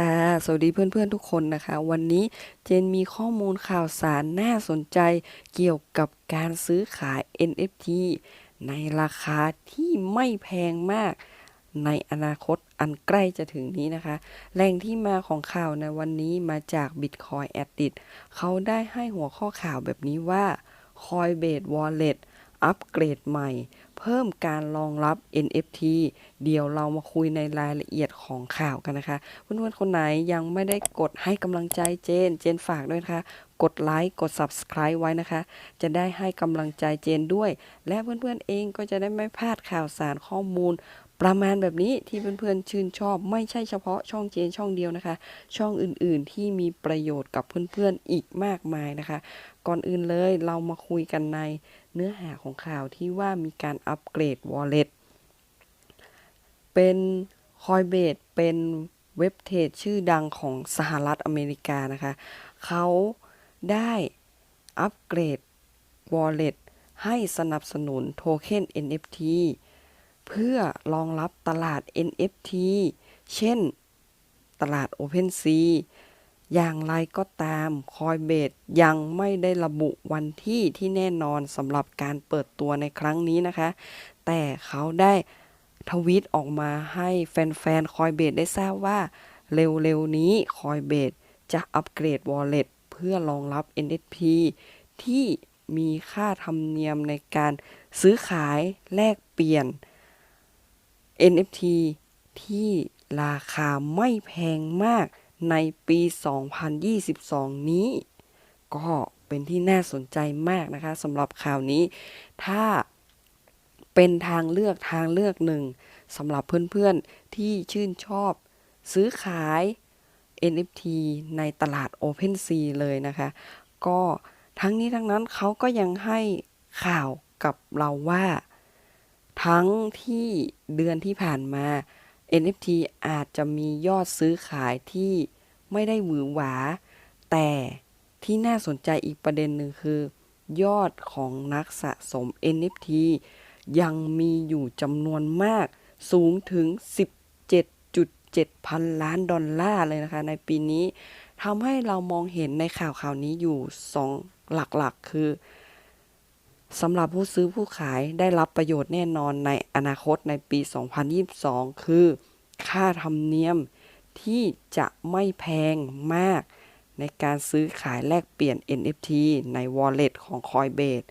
ค่ะ สวัสดีเพื่อนๆทุกคนนะคะ วันนี้เจนมีข้อมูลข่าวสารน่าสนใจเกี่ยวกับการซื้อขาย NFT ในราคาที่ไม่แพงมากในอนาคตอันใกล้จะถึงนี้นะคะ แหล่งที่มาของข่าวในวันนี้มาจาก Bitcoin Addict เขาได้ให้หัวข้อข่าวแบบนี้ว่า Coinbase Wallet อัปเกรดใหม่ เพิ่มการรองรับ NFT เดี๋ยวเรามาคุยในรายละเอียดของข่าวกันนะคะ เพื่อนๆคนไหนยังไม่ได้กดให้กำลังใจเจน เจนฝากด้วยนะคะ กดไลค์กด Subscribe ไว้นะคะ จะได้ให้กำลังใจเจนด้วย และเพื่อนๆเองก็จะได้ไม่พลาดข่าวสารข้อมูล ประมาณแบบนี้ที่เพื่อนๆชื่นชอบ ไม่ใช่เฉพาะช่องเจนช่องเดียวนะคะ ช่องอื่นๆที่มีประโยชน์กับเพื่อนๆอีกมากมายนะคะ ก่อนอื่นเลยเรามาคุยกันในเนื้อหาของข่าวที่ว่ามีการอัปเกรด Wallet เป็น Coinbase เป็นเว็บเทรดชื่อดังของสหรัฐอเมริกานะคะ เขา ได้อัปเกรด Wallet ให้สนับสนุนโทเค็น NFT เพื่อรองรับตลาด NFT เช่น ตลาด OpenSea อย่างไรก็ตาม Coinbase ยังไม่ได้ระบุวันที่ที่แน่นอนสำหรับการเปิดตัวในครั้งนี้นะคะ แต่เขาได้ทวีตออกมาให้แฟนๆ Coinbase ได้ทราบว่า เร็วๆ นี้ Coinbase จะอัปเกรด Wallet พื่อรองรับ NFT ที่มีค่าธรรมเนียมในการซื้อขายแลกเปลี่ยน NFT ที่ราคาไม่แพงมากในปี 2022 นี้ ก็เป็นที่น่าสนใจมากนะคะสำหรับข่าวนี้ ถ้าเป็นทางเลือกทางเลือกหนึ่งสำหรับเพื่อนๆที่ชื่นชอบ ซื้อขาย NFT ในตลาด OpenSea เลยนะคะ ก็ทั้งนี้ทั้งนั้นเขาก็ยังให้ข่าวกับเราว่า ทั้งที่เดือนที่ผ่านมา NFT อาจจะมียอดซื้อขายที่ไม่ได้หวือหวา แต่ที่น่าสนใจอีกประเด็นหนึ่งคือ ยอดของนักสะสม NFT ยังมีอยู่จำนวนมากสูงถึง 17 7,000 ล้านดอลลาร์เลยนะคะ ในปีนี้ทำให้เรามองเห็นในข่าวข่าวนี้อยู่ 2 หลักๆ คือสำหรับผู้ซื้อผู้ขายได้รับประโยชน์แน่นอนในอนาคตในปี 2022 คือ ค่าธรรมเนียมที่จะไม่แพงมากในการซื้อขายแลกเปลี่ยน NFT ใน Wallet ของ Coinbase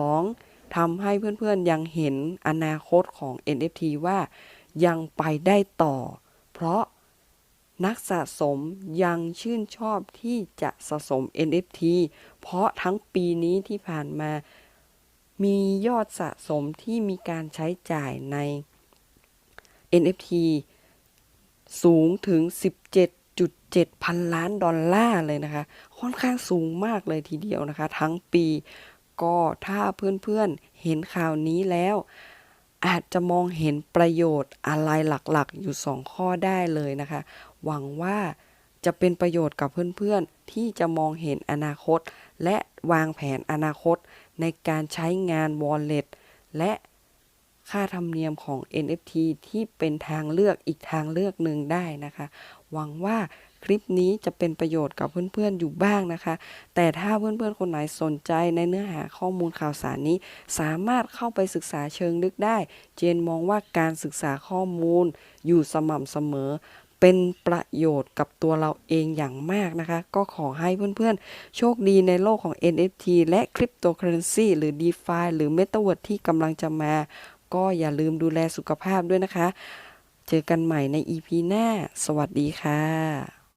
2. ทำให้เพื่อนๆยังเห็นอนาคตของ NFT ว่ายังไปได้ต่อ เพราะนักสะสมยังชื่นชอบที่จะสะสม NFT เพราะทั้งปีนี้ที่ผ่านมา มียอดสะสมที่มีการใช้จ่ายใน NFT สูงถึง 17.7 พันล้านดอลลาร์เลยนะคะ ค่อนข้างสูงมากเลยทีเดียวนะคะ ทั้งปี ก็ถ้าเพื่อนๆเห็นข่าวนี้แล้ว อาจจะมองเห็นประโยชน์อะไรหลักๆ อยู่ 2 ข้อได้เลยนะคะ หวังว่าจะเป็นประโยชน์กับเพื่อนๆ ที่จะมองเห็นอนาคต และวางแผนอนาคตในการใช้งาน Wallet และ ค่าธรรมเนียมของ NFT ที่เป็นทางเลือกอีกทางเลือกหนึ่งได้นะคะ หวังว่าคลิปนี้จะเป็นประโยชน์กับเพื่อนๆอยู่บ้างนะคะ แต่ถ้าเพื่อนๆคนไหนสนใจในเนื้อหาข้อมูลข่าวสารนี้ สามารถเข้าไปศึกษาเชิงลึกได้ เจนมองว่าการศึกษาข้อมูลอยู่สม่ำเสมอ เป็นประโยชน์กับตัวเราเองอย่างมากนะคะ ก็ขอให้เพื่อนๆ โชคดีในโลกของ NFT และคริปโตเคอเรนซีหรือ DeFi หรือ Metaverse ที่กำลังจะมา ก็อย่าลืมดูแลสุขภาพด้วยนะคะ เจอกันใหม่ใน EP หน้า สวัสดีค่ะ